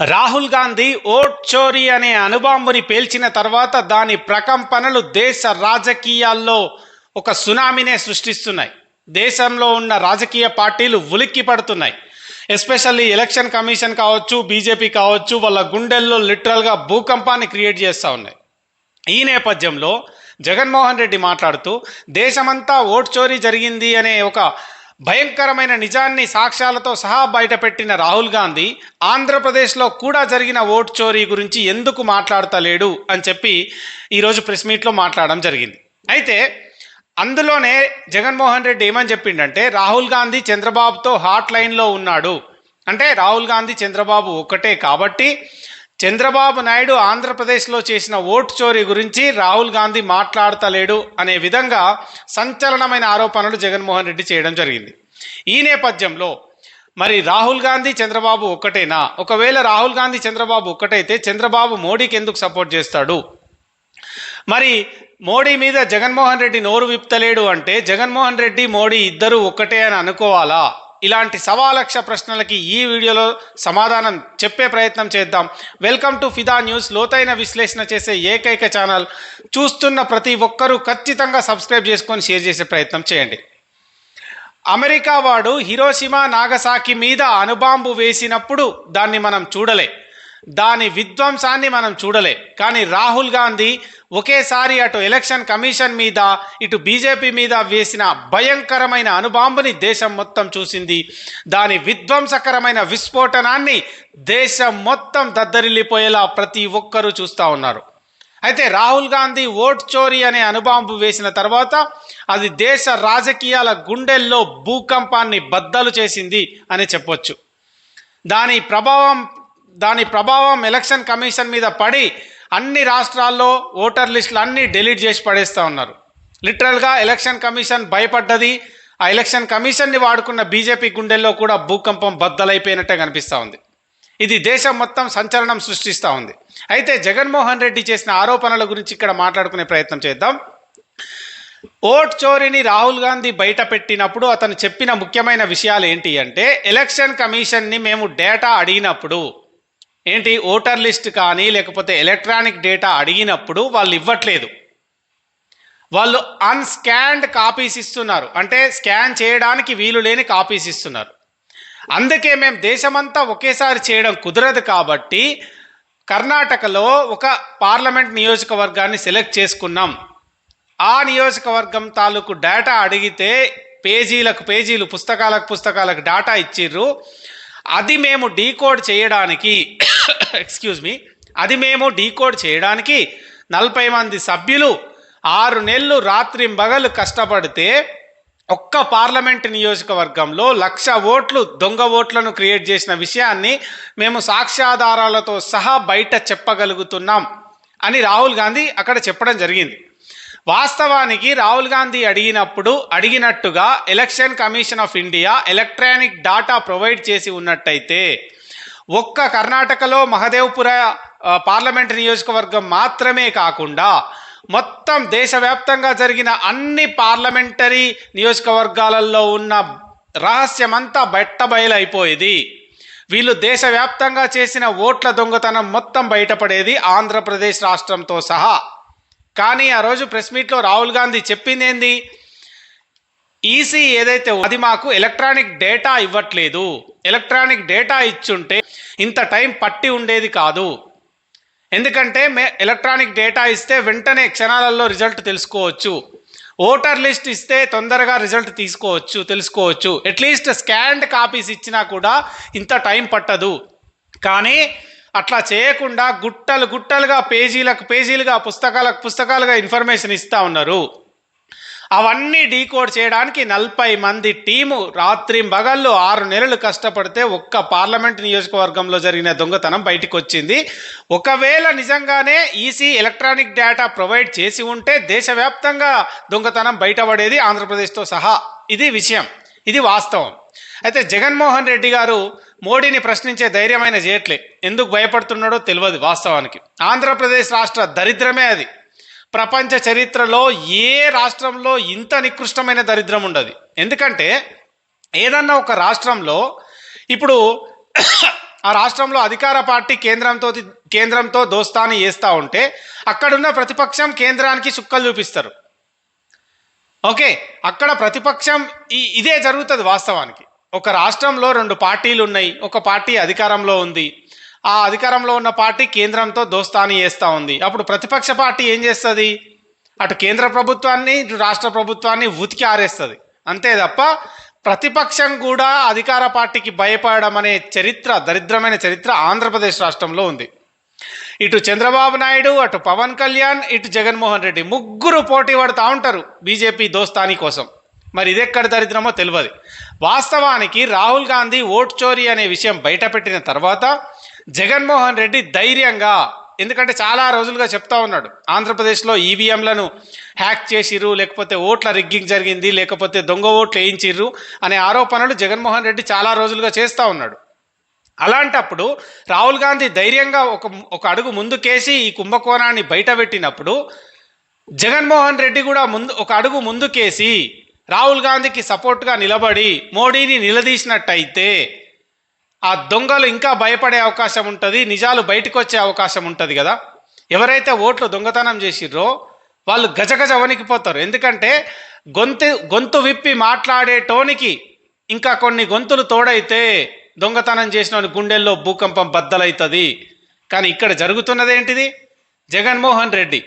Rahul Gandhi vote చోరీ అనే అణుబాంబుని పేల్చిన తర్వాత దాని ప్రకంపనలు దేశ రాజకీయాల్లో ఒక సునామీనే సృష్టిస్తున్నాయి. దేశంలో ఉన్న రాజకీయ పార్టీలు ఉలిక్కి పడుతున్నాయి. ఎస్పెషల్లీ ఎలక్షన్ కమిషన్ కావచ్చు బీజేపీ కావచ్చు వాళ్ళ గుండెల్లో లిటరల్గా భూకంపాన్ని క్రియేట్ చేస్తూ ఉన్నాయి. ఈ నేపథ్యంలో జగన్మోహన్ రెడ్డి మాట్లాడుతూ దేశమంతా ఓట్ చోరీ జరిగింది అనే ఒక భయంకరమైన నిజాన్ని సాక్ష్యాలతో సహా బయటపెట్టిన రాహుల్ గాంధీ ఆంధ్రప్రదేశ్లో కూడా జరిగిన ఓటు చోరీ గురించి ఎందుకు మాట్లాడతలేడు అని చెప్పి ఈరోజు ప్రెస్ మీట్లో మాట్లాడడం జరిగింది. అయితే అందులోనే జగన్మోహన్ రెడ్డి ఏమని చెప్పిండంటే రాహుల్ గాంధీ చంద్రబాబుతో హాట్ లైన్లో ఉన్నాడు. అంటే రాహుల్ గాంధీ చంద్రబాబు ఒకటే కాబట్టి చంద్రబాబు నాయుడు ఆంధ్రప్రదేశ్లో చేసిన ఓటు చోరీ గురించి రాహుల్ గాంధీ మాట్లాడతలేడు అనే విధంగా సంచలనమైన ఆరోపణలు జగన్మోహన్ రెడ్డి చేయడం జరిగింది. ఈ నేపథ్యంలో మరి రాహుల్ గాంధీ చంద్రబాబు ఒక్కటేనా? ఒకవేళ రాహుల్ గాంధీ చంద్రబాబు ఒక్కటైతే చంద్రబాబు మోడీకి ఎందుకు సపోర్ట్ చేస్తాడు? మరి మోడీ మీద జగన్మోహన్ రెడ్డి నోరు విప్తలేడు అంటే జగన్మోహన్ రెడ్డి మోడీ ఇద్దరు ఒక్కటే అని అనుకోవాలా? ఇలాంటి సవాలక్ష ప్రశ్నలకి ఈ వీడియోలో సమాధానం చెప్పే ప్రయత్నం చేద్దాం. వెల్కమ్ టు ఫిదా న్యూస్ లోతైన విశ్లేషణ చేసే ఏకైక ఛానల్ చూస్తున్న ప్రతి ఒక్కరూ ఖచ్చితంగా సబ్స్క్రైబ్ చేసుకొని షేర్ చేసే ప్రయత్నం చేయండి. అమెరికా వాడు హిరోషిమా నాగసాకి మీద అణుబాంబు వేసినప్పుడు దాన్ని మనం చూడలే. దాని విధ్వంసాన్ని మనం చూడలే. కానీ రాహుల్ గాంధీ ఒకేసారి అటు ఎలక్షన్ కమిషన్ మీద ఇటు బీజేపీ మీద వేసిన భయంకరమైన అనుబాంబుని దేశం మొత్తం చూసింది. దాని విధ్వంసకరమైన విస్ఫోటనాన్ని దేశం మొత్తం దద్దరిల్లిపోయేలా ప్రతి ఒక్కరూ చూస్తూ ఉన్నారు. అయితే రాహుల్ గాంధీ ఓట్ చోరీ అనే అనుబాంబు వేసిన తర్వాత అది దేశ రాజకీయాల గుండెల్లో భూకంపాన్ని బద్దలు చేసింది అని చెప్పొచ్చు. దాని ప్రభావం దాని ప్రభావం ఎలక్షన్ కమిషన్ మీద పడి అన్ని రాష్ట్రాల్లో ఓటర్ లిస్టులు అన్నీ డిలీట్ చేసి పడేస్తూ ఉన్నారు. లిటరల్గా ఎలక్షన్ కమిషన్ భయపడ్డది. ఆ ఎలక్షన్ కమిషన్ని వాడుకున్న బీజేపీ గుండెల్లో కూడా భూకంపం బద్దలైపోయినట్టే కనిపిస్తూ ఉంది. ఇది దేశం మొత్తం సంచలనం సృష్టిస్తూ ఉంది. అయితే జగన్మోహన్ రెడ్డి చేసిన ఆరోపణల గురించి ఇక్కడ మాట్లాడుకునే ప్రయత్నం చేద్దాం. ఓట్ చోరీని రాహుల్ గాంధీ బయట పెట్టినప్పుడు అతను చెప్పిన ముఖ్యమైన విషయాలు ఏంటి అంటే ఎలక్షన్ కమిషన్ని మేము డేటా అడిగినప్పుడు ఏంటి? ఓటర్ లిస్ట్ కానీ లేకపోతే ఎలక్ట్రానిక్ డేటా అడిగినప్పుడు వాళ్ళు ఇవ్వట్లేదు. వాళ్ళు అన్స్కాన్డ్ కాపీస్ ఇస్తున్నారు. అంటే స్కాన్ చేయడానికి వీలు లేని కాపీస్ ఇస్తున్నారు. అందుకే మేము దేశమంతా ఒకేసారి చేయడం కుదరదు కాబట్టి కర్ణాటకలో ఒక పార్లమెంట్ నియోజకవర్గాన్ని సెలెక్ట్ చేసుకున్నాం. ఆ నియోజకవర్గం తాలూకు డేటా అడిగితే పేజీలకు పేజీలు పుస్తకాలకు పుస్తకాలకు డేటా ఇచ్చిర్రు. అది మేము డీకోడ్ చేయడానికి ఎక్స్క్యూజ్ మీ అది మేము డీకోడ్ చేయడానికి నలభై మంది సభ్యులు ఆరు నెలలు రాత్రి మగలు కష్టపడితే ఒక్క పార్లమెంట్ నియోజకవర్గంలో లక్ష ఓట్లు దొంగ ఓట్లను క్రియేట్ చేసిన విషయాన్ని మేము సాక్ష్యాధారాలతో సహా బయట చెప్పగలుగుతున్నాం అని రాహుల్ గాంధీ అక్కడ చెప్పడం జరిగింది. వాస్తవానికి రాహుల్ గాంధీ అడిగినప్పుడు అడిగినట్టుగా election commission of India electronic data provide చేసి ఉన్నట్టయితే ఒక్క కర్ణాటకలో మహదేవ్పుర పార్లమెంట్ నియోజకవర్గం మాత్రమే కాకుండా మొత్తం దేశవ్యాప్తంగా జరిగిన అన్ని పార్లమెంటరీ నియోజకవర్గాలలో ఉన్న రహస్యమంతా బయటబయలైపోయేది వీళ్ళు దేశవ్యాప్తంగా చేసిన ఓట్ల దొంగతనం మొత్తం బయటపడేది ఆంధ్రప్రదేశ్ రాష్ట్రంతో సహా. కానీ ఆ రోజు ప్రెస్ మీట్లో రాహుల్ గాంధీ చెప్పింది ఏంది ఈసీ ఏదైతే అది మాకు ఎలక్ట్రానిక్ డేటా ఇవ్వట్లేదు. ఎలక్ట్రానిక్ డేటా ఇచ్చుంటే ఇంత టైం పట్టి ఉండేది కాదు. ఎందుకంటే మే ఎలక్ట్రానిక్ డేటా ఇస్తే వెంటనే క్షణాలలో రిజల్ట్ తెలుసుకోవచ్చు. ఓటర్ లిస్ట్ ఇస్తే తొందరగా రిజల్ట్ తీసుకోవచ్చు తెలుసుకోవచ్చు. అట్లీస్ట్ స్కాన్డ్ కాపీస్ ఇచ్చినా కూడా ఇంత టైం పట్టదు. కానీ అట్లా చేయకుండా గుట్టలు గుట్టలుగా పేజీలకు పేజీలుగా పుస్తకాలకు పుస్తకాలుగా ఇన్ఫర్మేషన్ ఇస్తూ ఉన్నారు. అవన్నీ డీకోడ్ చేయడానికి నలభై మంది టీము రాత్రి బగళ్ళు ఆరు నెలలు కష్టపడితే ఒక్క పార్లమెంట్ నియోజకవర్గంలో జరిగిన దొంగతనం బయటకు వచ్చింది ఒకవేళ నిజంగానే ఈసీ ఎలక్ట్రానిక్ డేటా ప్రొవైడ్ చేసి ఉంటే దేశవ్యాప్తంగా దొంగతనం బయటపడేది ఆంధ్రప్రదేశ్తో సహా. ఇది విషయం. ఇది వాస్తవం. అయితే జగన్మోహన్ రెడ్డి గారు మోడీని ప్రశ్నించే ధైర్యమైన చేయట్లే ఎందుకు భయపడుతున్నాడో తెలియదు వాస్తవానికి. ఆంధ్రప్రదేశ్ రాష్ట్ర దరిద్రమే అది. ప్రపంచ చరిత్రలో ఏ రాష్ట్రంలో ఇంత నికృష్టమైన దరిద్రం ఉండదు. ఎందుకంటే ఏదన్నా ఒక రాష్ట్రంలో ఇప్పుడు ఆ రాష్ట్రంలో అధికార పార్టీ కేంద్రంతో కేంద్రంతో దోస్తాని వేస్తూ ఉంటే అక్కడున్న ప్రతిపక్షం కేంద్రానికి చుక్కలు చూపిస్తారు. ఓకే అక్కడ ప్రతిపక్షం ఈ ఇదే జరుగుతుంది వాస్తవానికి. ఒక రాష్ట్రంలో రెండు పార్టీలు ఉన్నాయి ఒక పార్టీ అధికారంలో ఉంది ఆ అధికారంలో ఉన్న పార్టీ కేంద్రంతో దోస్తాని చేస్తూ ఉంది. అప్పుడు ప్రతిపక్ష పార్టీ ఏం చేస్తుంది? అటు కేంద్ర ప్రభుత్వాన్ని ఇటు రాష్ట్ర ప్రభుత్వాన్ని ఉతికి ఆరేస్తుంది. అంతే తప్ప ప్రతిపక్షం కూడా అధికార పార్టీకి భయపడడం అనే చరిత్ర దరిద్రమైన చరిత్ర ఆంధ్రప్రదేశ్ రాష్ట్రంలో ఉంది. ఇటు చంద్రబాబు నాయుడు అటు పవన్ కళ్యాణ్ ఇటు జగన్మోహన్ రెడ్డి ముగ్గురు పోటీ పడుతూ ఉంటారు బీజేపీ దోస్తాని కోసం. మరి ఇదెక్కడ దరిద్రమో తెలియదు వాస్తవానికి రాహుల్ గాంధీ ఓట్ చోరీ అనే విషయం బయటపెట్టిన తర్వాత జగన్మోహన్ రెడ్డి ధైర్యంగా ఎందుకంటే చాలా రోజులుగా చెప్తా ఉన్నాడు ఆంధ్రప్రదేశ్లో ఈవీఎంలను హ్యాక్ చేసిర్రు లేకపోతే ఓట్ల రిగ్గింగ్ జరిగింది లేకపోతే దొంగ ఓట్లు వేయించిర్రు అనే ఆరోపణలు జగన్మోహన్ రెడ్డి చాలా రోజులుగా చేస్తూ ఉన్నాడు. అలాంటప్పుడు రాహుల్ గాంధీ ధైర్యంగా ఒక ఒక అడుగు ముందుకేసి ఈ కుంభకోణాన్ని బయటపెట్టినప్పుడు జగన్మోహన్ రెడ్డి కూడా ముందు ఒక అడుగు ముందుకేసి రాహుల్ గాంధీకి సపోర్ట్గా నిలబడి మోడీని నిలదీసినట్టయితే ఆ దొంగలు ఇంకా భయపడే అవకాశం ఉంటుంది నిజాలు బయటకు వచ్చే అవకాశం ఉంటుంది కదా. ఎవరైతే ఓట్లు దొంగతనం చేసిర్రో వాళ్ళు గజగజ వణికిపోతారు. ఎందుకంటే గొంతు గొంతు విప్పి మాట్లాడే టోనికి ఇంకా కొన్ని గొంతులు తోడైతే దొంగతనం చేసిన గుండెల్లో భూకంపం బద్దలవుతుంది కానీ ఇక్కడ జరుగుతున్నది ఏంటిది? జగన్మోహన్ రెడ్డి.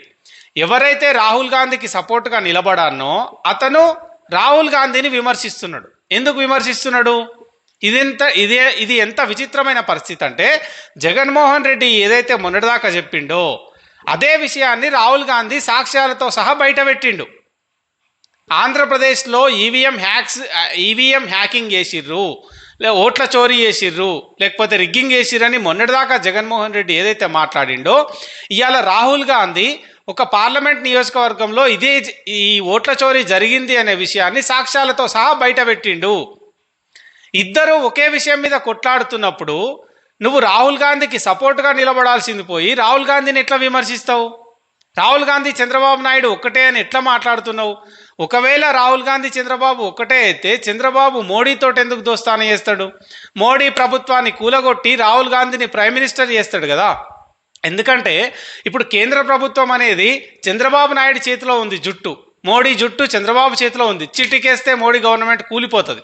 ఎవరైతే రాహుల్ గాంధీకి సపోర్ట్గా నిలబడానో అతను రాహుల్ గాంధీని విమర్శిస్తున్నాడు. ఎందుకు విమర్శిస్తున్నాడు? ఇదెంత ఇదే ఇది ఎంత విచిత్రమైన పరిస్థితి అంటే జగన్మోహన్ రెడ్డి ఏదైతే మొన్నటిదాకా చెప్పిండో అదే విషయాన్ని రాహుల్ గాంధీ సాక్ష్యాలతో సహా బయటపెట్టిండు ఆంధ్రప్రదేశ్లో ఈవీఎం హ్యాక్స్ ఈవీఎం హ్యాకింగ్ చేసిర్రు లే ఓట్ల చోరీ చేసిర్రు లేకపోతే రిగ్గింగ్ చేసిర్రని మొన్నటిదాకా జగన్మోహన్ రెడ్డి ఏదైతే మాట్లాడిండో ఇవాళ రాహుల్ గాంధీ ఒక పార్లమెంట్ నియోజకవర్గంలో ఇదే ఈ ఓట్ల చోరీ జరిగింది అనే విషయాన్ని సాక్ష్యాలతో సహా బయటపెట్టిండు ఇద్దరు ఒకే విషయం మీద కొట్లాడుతున్నప్పుడు నువ్వు రాహుల్ గాంధీకి సపోర్ట్గా నిలబడాల్సింది పోయి రాహుల్ గాంధీని ఎట్లా విమర్శిస్తావు? రాహుల్ గాంధీ చంద్రబాబు నాయుడు ఒక్కటే అని ఎట్లా మాట్లాడుతున్నావు? ఒకవేళ రాహుల్ గాంధీ చంద్రబాబు ఒకటే అయితే చంద్రబాబు మోడీతో ఎందుకు దోస్తాన చేస్తాడు? మోడీ ప్రభుత్వాన్ని కూలగొట్టి రాహుల్ గాంధీని ప్రైమ్ మినిస్టర్ చేస్తాడు కదా? ఎందుకంటే ఇప్పుడు కేంద్ర ప్రభుత్వం అనేది చంద్రబాబు నాయుడు చేతిలో ఉంది జుట్టు. మోడీ జుట్టు చంద్రబాబు చేతిలో ఉంది. చిటికేస్తే మోడీ గవర్నమెంట్ కూలిపోతుంది.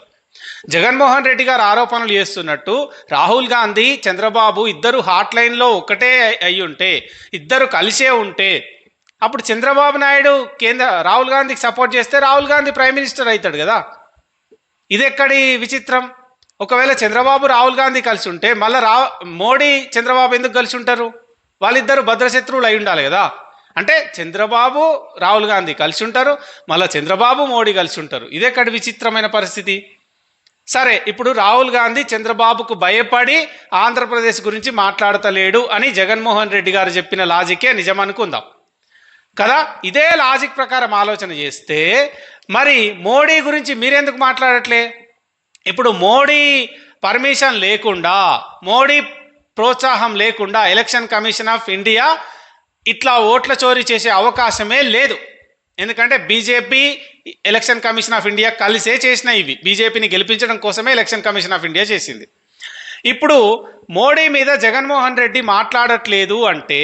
జగన్మోహన్ రెడ్డి గారు ఆరోపణలు చేస్తున్నట్టు రాహుల్ గాంధీ చంద్రబాబు ఇద్దరు హాట్ లైన్లో ఒకటే అయి ఉంటే ఇద్దరు కలిసే ఉంటే అప్పుడు చంద్రబాబు నాయుడు కేంద్ర రాహుల్ గాంధీకి సపోర్ట్ చేస్తే రాహుల్ గాంధీ ప్రైమ్ మినిస్టర్ అవుతాడు కదా. ఇది ఎక్కడి విచిత్రం? ఒకవేళ చంద్రబాబు రాహుల్ గాంధీ కలిసి ఉంటే మళ్ళీ రా మోడీ చంద్రబాబు ఎందుకు కలిసి ఉంటారు? వాళ్ళిద్దరు భద్రశత్రువులు అయి ఉండాలి కదా. అంటే చంద్రబాబు రాహుల్ గాంధీ కలిసి ఉంటారు మళ్ళీ చంద్రబాబు మోడీ కలిసి ఉంటారు. ఇదెక్కడి విచిత్రమైన పరిస్థితి? సరే ఇప్పుడు రాహుల్ గాంధీ చంద్రబాబుకు భయపడి ఆంధ్రప్రదేశ్ గురించి మాట్లాడతలేడు అని జగన్మోహన్ రెడ్డి గారు చెప్పిన లాజికే నిజం అనుకుందాం కదా? ఇదే లాజిక్ ప్రకారం ఆలోచన చేస్తే మరి మోడీ గురించి మీరెందుకు మాట్లాడట్లే? ఇప్పుడు మోడీ పర్మిషన్ లేకుండా మోడీ ప్రోత్సాహం లేకుండా ఎలక్షన్ కమిషన్ ఆఫ్ ఇండియా ఇట్లా ఓట్ల చోరీ చేసే అవకాశమే లేదు. ఎందుకంటే BJP election commission of India కలిసే చేసిన ఇవి. బీజేపీని గెలిపించడం కోసమే ఎలక్షన్ కమిషన్ ఆఫ్ ఇండియా చేసింది. ఇప్పుడు మోడీ మీద జగన్మోహన్ రెడ్డి మాట్లాడట్లేదు అంటే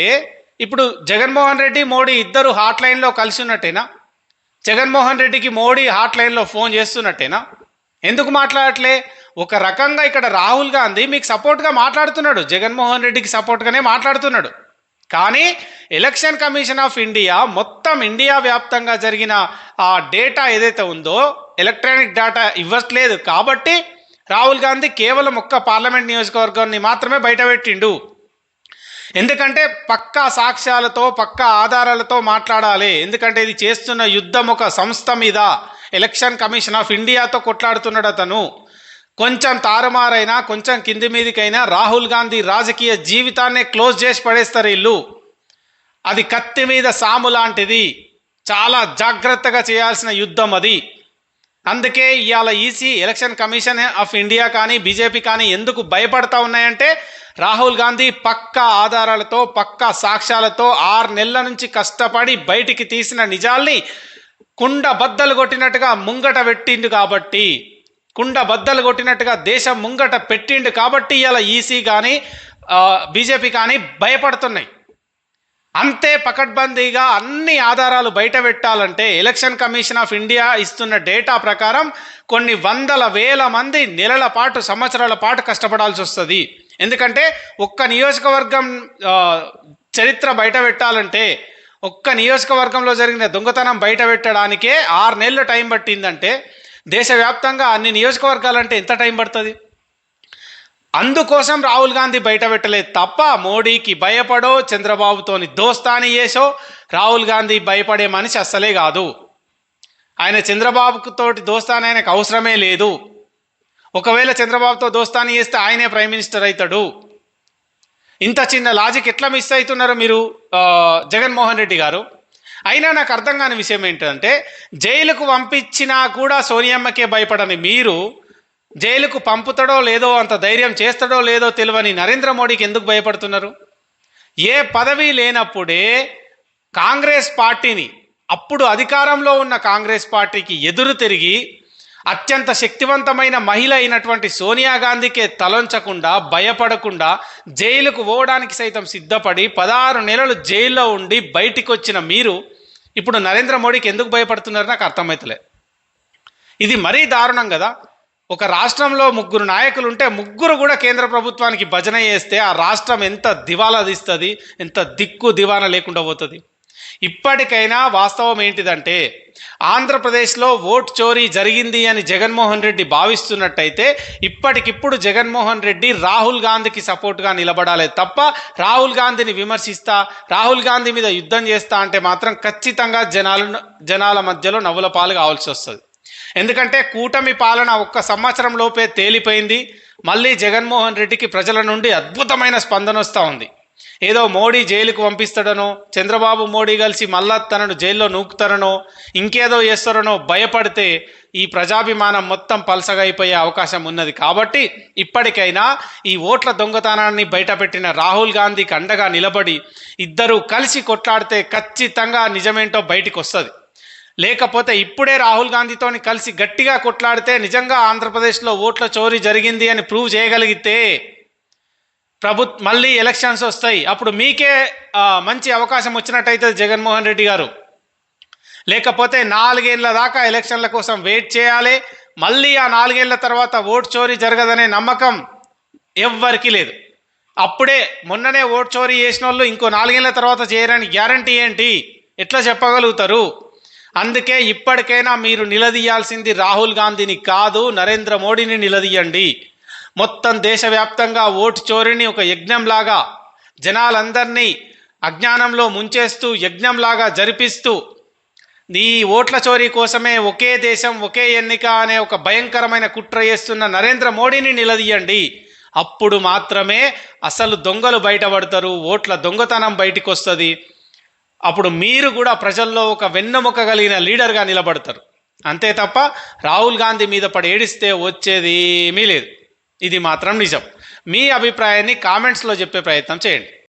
ఇప్పుడు జగన్మోహన్ రెడ్డి మోడీ ఇద్దరు హాట్ లైన్లో కలిసి ఉన్నట్టేనా? జగన్మోహన్ రెడ్డికి మోడీ హాట్ లైన్లో ఫోన్ చేస్తున్నట్టేనా? ఎందుకు మాట్లాడట్లే? ఒక రకంగా ఇక్కడ రాహుల్ గాంధీ మీకు సపోర్ట్గా మాట్లాడుతున్నాడు. జగన్మోహన్ రెడ్డికి సపోర్ట్గానే మాట్లాడుతున్నాడు. కానీ ఎలక్షన్ కమిషన్ ఆఫ్ ఇండియా మొత్తం ఇండియా వ్యాప్తంగా జరిగిన ఆ డేటా ఏదైతే ఉందో ఎలక్ట్రానిక్ డేటా ఇవ్వట్లేదు కాబట్టి రాహుల్ గాంధీ కేవలం ఒక్క పార్లమెంట్ నియోజకవర్గాన్ని మాత్రమే బయటపెట్టిండు. ఎందుకంటే పక్కా సాక్ష్యాలతో పక్కా ఆధారాలతో మాట్లాడాలి. ఎందుకంటే ఇది చేస్తున్న యుద్ధం ఒక సంస్థ మీద. ఎలక్షన్ కమిషన్ ఆఫ్ ఇండియాతో కొట్లాడుతున్నాడు అతను. కొంచెం తారుమారైనా కొంచెం కింది మీదికైనా రాహుల్ గాంధీ రాజకీయ జీవితాన్నే క్లోజ్ చేసి పడేస్తారు ఇల్లు అది కత్తి మీద సాము లాంటిది. చాలా జాగ్రత్తగా చేయాల్సిన యుద్ధం అది. అందుకే ఇవాళ EC election commission of India కానీ బీజేపీ కానీ ఎందుకు భయపడతా ఉన్నాయంటే రాహుల్ గాంధీ పక్కా ఆధారాలతో పక్కా సాక్ష్యాలతో ఆరు నెలల నుంచి కష్టపడి బయటికి తీసిన నిజాల్ని కుండ బద్దలు కొట్టినట్టుగా ముంగట పెట్టిండు కాబట్టి కుండ బద్దలు కొట్టినట్టుగా దేశం ముంగట పెట్టిండు కాబట్టి ఇలా ఈసీ కానీ బీజేపీ కానీ భయపడుతున్నాయి. అంతే పకడ్బందీగా అన్ని ఆధారాలు బయట పెట్టాలంటే ఎలక్షన్ కమిషన్ ఆఫ్ ఇండియా ఇస్తున్న డేటా ప్రకారం కొన్ని వందల వేల మంది నెలల పాటు సంవత్సరాల పాటు కష్టపడాల్సి వస్తుంది. ఎందుకంటే ఒక్క నియోజకవర్గం చరిత్ర బయట పెట్టాలంటే ఒక్క నియోజకవర్గంలో జరిగిన దొంగతనం బయట పెట్టడానికే ఆరు నెలలు టైం పట్టిందంటే దేశవ్యాప్తంగా అన్ని నియోజకవర్గాలంటే ఎంత టైం పడుతుంది? అందుకోసం రాహుల్ గాంధీ బయట పెట్టలేదు తప్ప మోడీకి భయపడో చంద్రబాబుతోని దోస్తాని చేసో రాహుల్ గాంధీ భయపడే మనిషి అస్సలే కాదు. ఆయన చంద్రబాబుతోటి దోస్తాని ఆయనకు అవసరమే లేదు. ఒకవేళ చంద్రబాబుతో దోస్తాని చేస్తే ఆయనే ప్రైమ్ మినిస్టర్ అవుతాడు ఇంత చిన్న లాజిక్ ఎట్లా మిస్ అవుతున్నారు మీరు జగన్మోహన్ రెడ్డి గారు? అయినా నాకు అర్థం కాని విషయం ఏంటంటే జైలుకు పంపించినా కూడా సోనియమ్మకే భయపడని మీరు జైలుకు పంపుతాడో లేదో అంత ధైర్యం చేస్తాడో లేదో తెలియని నరేంద్ర మోడీకి ఎందుకు భయపడుతున్నారు? ఏ పదవి లేనప్పుడే కాంగ్రెస్ పార్టీని అప్పుడు అధికారంలో ఉన్న కాంగ్రెస్ పార్టీకి ఎదురు తిరిగి అత్యంత శక్తివంతమైన మహిళ అయినటువంటి సోనియా గాంధీకే తలంచకుండా భయపడకుండా జైలుకు పోవడానికి సైతం సిద్ధపడి పదహారు నెలలు జైల్లో ఉండి బయటికి వచ్చిన మీరు ఇప్పుడు నరేంద్ర మోడీకి ఎందుకు భయపడుతున్నారు నాకు అర్థమవుతలే ఇది మరీ దారుణం కదా. ఒక రాష్ట్రంలో ముగ్గురు నాయకులు ఉంటే ముగ్గురు కూడా కేంద్ర ప్రభుత్వానికి భజన చేస్తే ఆ రాష్ట్రం ఎంత దివాలా తీస్తుంది ఎంత దిక్కు దివానా లేకుండా పోతుంది. ఇప్పటికైనా వాస్తవం ఏంటిదంటే ఆంధ్రప్రదేశ్లో ఓట్ చోరీ జరిగింది అని జగన్మోహన్ రెడ్డి భావిస్తున్నట్టయితే ఇప్పటికిప్పుడు జగన్మోహన్ రెడ్డి రాహుల్ గాంధీకి సపోర్ట్గా నిలబడాలి తప్ప రాహుల్ గాంధీని విమర్శిస్తా రాహుల్ గాంధీ మీద యుద్ధం చేస్తా అంటే మాత్రం ఖచ్చితంగా జనాలు జనాల మధ్యలో నవ్వుల పాలు కావాల్సి వస్తుంది. ఎందుకంటే కూటమి పాలన ఒక్క సంవత్సరం లోపే తేలిపోయింది. మళ్ళీ జగన్మోహన్ రెడ్డికి ప్రజల నుండి అద్భుతమైన స్పందన వస్తూ ఉంది. ఏదో మోడీ జైలుకు పంపిస్తాడనో చంద్రబాబు మోడీ కలిసి మళ్ళా తనను జైల్లో నూకుతారనో ఇంకేదో చేస్తారనో భయపడితే ఈ ప్రజాభిమానం మొత్తం పలసగా అయిపోయే అవకాశం ఉన్నది. కాబట్టి ఇప్పటికైనా ఈ ఓట్ల దొంగతనాన్ని బయటపెట్టిన రాహుల్ గాంధీకి అండగా నిలబడి ఇద్దరూ కలిసి కొట్లాడితే ఖచ్చితంగా నిజమేంటో బయటికి వస్తుంది. లేకపోతే ఇప్పుడే రాహుల్ గాంధీతోని కలిసి గట్టిగా కొట్లాడితే నిజంగా ఆంధ్రప్రదేశ్లో ఓట్ల చోరీ జరిగింది అని ప్రూవ్ చేయగలిగితే ప్రభు మళ్ళీ ఎలక్షన్స్ వస్తాయి. అప్పుడు మీకే మంచి అవకాశం వచ్చినట్టయితే జగన్మోహన్ రెడ్డి గారు. లేకపోతే నాలుగేళ్ళ దాకా ఎలక్షన్ల కోసం వెయిట్ చేయాలి. మళ్ళీ ఆ నాలుగేళ్ళ తర్వాత ఓటు చోరీ జరగదనే నమ్మకం ఎవ్వరికీ లేదు. అప్పుడే మొన్ననే ఓటు చోరీ చేసిన వాళ్ళు ఇంకో నాలుగేళ్ళ తర్వాత చేయరని గ్యారంటీ ఏంటి? ఎట్లా చెప్పగలుగుతారు? అందుకే ఇప్పటికైనా మీరు నిలదీయాల్సింది రాహుల్ గాంధీని కాదు నరేంద్ర మోడీని నిలదీయండి. మొత్తం దేశవ్యాప్తంగా ఓటు చోరీని ఒక యజ్ఞంలాగా జనాలందరినీ అజ్ఞానంలో ముంచేస్తూ యజ్ఞంలాగా జరిపిస్తూ నీ ఓట్ల చోరీ కోసమే ఒకే దేశం ఒకే ఎన్నిక అనే ఒక భయంకరమైన కుట్ర చేస్తున్న నరేంద్ర మోడీని నిలదీయండి. అప్పుడు మాత్రమే అసలు దొంగలు బయటపడతారు ఓట్ల దొంగతనం బయటికి వస్తుంది అప్పుడు మీరు కూడా ప్రజల్లో ఒక వెన్నెముక కలిగిన లీడర్గా నిలబడతారు. అంతే తప్ప రాహుల్ గాంధీ మీద పడి ఏడిస్తే వచ్చేది ఏమీ లేదు. ఇది మాత్రం నిజం. మీ అభిప్రాయాన్ని కామెంట్స్లో చెప్పే ప్రయత్నం చేయండి.